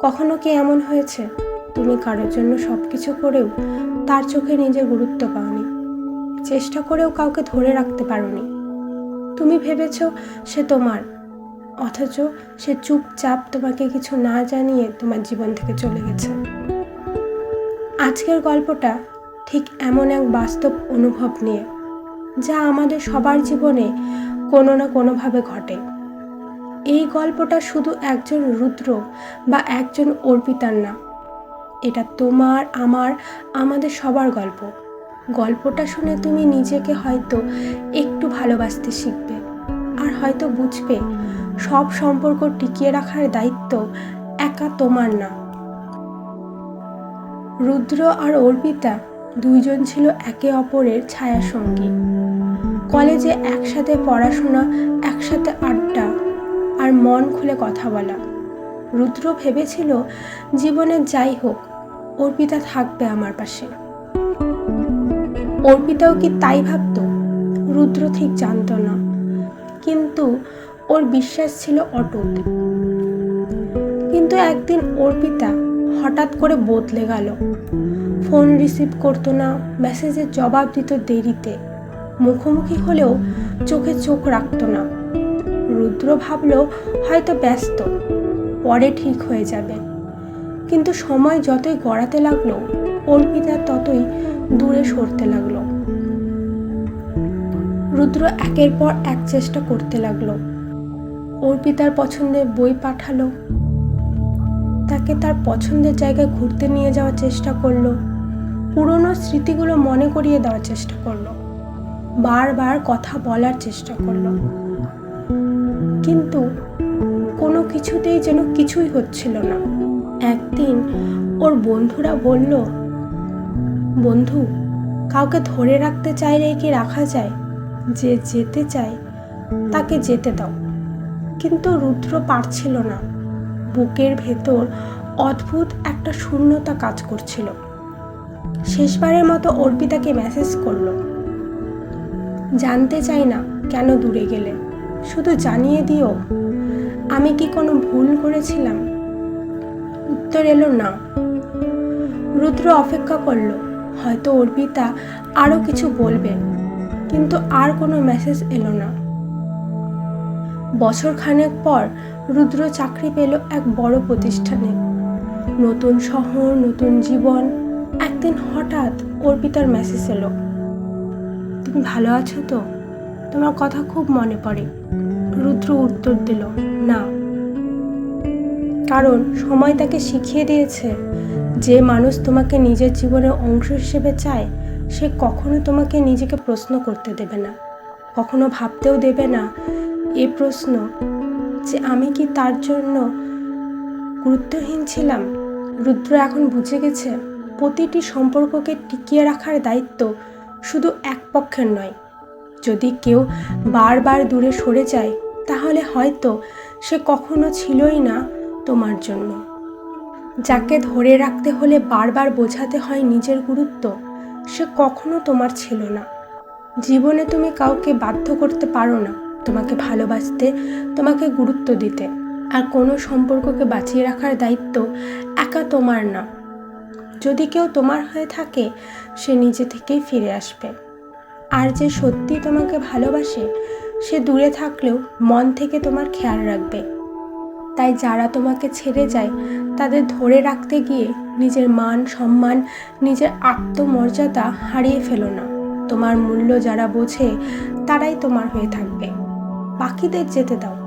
কখনো কি এমন হয়েছে? তুমি কারোর জন্য সব কিছু করেও তার চোখে নিজের গুরুত্ব পাওনি। চেষ্টা করেও কাউকে ধরে রাখতে পারোনি। তুমি ভেবেছ সে তোমার, অথচ সে চুপচাপ তোমাকে কিছু না জানিয়ে তোমার জীবন থেকে চলে গেছে। আজকের গল্পটা ঠিক এমন এক বাস্তব অনুভব নিয়ে, যা আমাদের সবার জীবনে কোনো না কোনোভাবে ঘটে। এই গল্পটা শুধু একজন রুদ্র বা একজন অর্পিতার না, এটা তোমার, আমার, আমাদের সবার গল্প। গল্পটা শুনে তুমি নিজেকে হয়তো একটু ভালোবাসতে শিখবে আর হয়তো বুঝবে সব সম্পর্ক টিকিয়ে রাখার দায়িত্ব একা তোমার না। রুদ্র আর অর্পিতা দুইজন ছিল একে অপরের ছায়া সঙ্গী কলেজে একসাথে পড়াশোনা, একসাথে মন খুলে কথা বলা। রুদ্র ভেবেছিল জীবনে যাই হোক, অর্পিতা থাকবে আমার পাশে। অর্পিতাও কি তাই ভাবতো? রুদ্র ঠিক জানতো না। কিন্তু ওর বিশ্বাস ছিল অটুট। কিন্তু একদিন অর্পিতা হঠাৎ করে বদলে গেল। ফোন রিসিভ করতো না, মেসেজের জবাব দিত দেরিতে। মুখোমুখি হলেও চোখে চোখ রাখতো না। রুদ্র ভাবলো হয়তো ব্যস্ত, পরে ঠিক হয়ে যাবে। কিন্তু সময় যতই গড়াতে লাগল, অর্পিতা ততই দূরে সরতে লাগল। রুদ্র একের পর এক চেষ্টা করতে লাগল। অর্পিতার পছন্দের বই পাঠালো। তাকে তার পছন্দের জায়গায় ঘুরতে নিয়ে যাওয়ার চেষ্টা করল। পুরনো স্মৃতিগুলো মনে করিয়ে দেওয়ার চেষ্টা করল। বারবার কথা বলার চেষ্টা করল। কিছুতেই যেন কিছুই হচ্ছিল না। একদিন ওর বন্ধুরা বলল, বন্ধু, কাউকে ধরে রাখতে চাইলে কি রাখা যায়? যে যেতে চায়, তাকে যেতে দাও। কিন্তু রুদ্র পারছিল না। বুকের ভেতর অদ্ভুত একটা শূন্যতা কাজ করছিল। শেষবারের মতো অর্পিতাকে মেসেজ করল, জানতে চাই না কেন দূরে গেলে? শুধু জানিয়ে দিও, আমি কি কোনো ভুল করেছিলাম? উত্তর এলো না। রুদ্র অপেক্ষা করল, হয়তো অর্পিতা আরও কিছু বলবে, কিন্তু আর কোনো মেসেজ এলো না। বছর খানেক পর রুদ্র চাকরি পেল এক বড় প্রতিষ্ঠানে। নতুন শহর, নতুন জীবন, একদিন হঠাৎ অর্পিতার মেসেজ এলো। তুমি ভালো আছো তো? তোমার কথা খুব মনে পড়ে। রুদ্র উত্তর দিল, না। কারণ সময় তাকে শিখিয়ে দিয়েছে যে মানুষ তোমাকে নিজের জীবনের অংশ হিসেবে চায়, সে কখনো তোমাকে নিজেকে প্রশ্ন করতে দেবে না, কখনো ভাবতেও দেবে না এ প্রশ্ন যে আমি কি তার জন্য গুরুত্বহীন ছিলাম? রুদ্র এখন বুঝে গেছে, প্রতিটি সম্পর্ককে টিকিয়ে রাখার দায়িত্ব শুধু এক পক্ষের নয় যদি কেউ বারবার দূরে সরে যায়, তাহলে হয়তো সে কখনো ছিলই না তোমার জন্য। যাকে ধরে রাখতে হলে বারবার বোঝাতে হয় নিজের গুরুত্ব, সে কখনো তোমার ছিল না। জীবনে তুমি কাউকে বাধ্য করতে পারো না, তোমাকে ভালোবাসতে, তোমাকে গুরুত্ব দিতে। আর কোনো সম্পর্ককে বাঁচিয়ে রাখার দায়িত্ব একা তোমার না। যদি কেউ তোমার হয়ে থাকে, সে নিজে থেকেই ফিরে আসবে। আর যে সত্যি তোমাকে ভালোবাসে, সে দূরে থাকলেও মন থেকে তোমার খেয়াল রাখবে। তাই যারা তোমাকে ছেড়ে যায়, তাদের ধরে রাখতে গিয়ে নিজের মান সম্মান, নিজের আত্মমর্যাদা হারিয়ে ফেলো না। তোমার মূল্য যারা বোঝে, তারাই তোমার হয়ে থাকবে। বাকিদের যেতে দাও।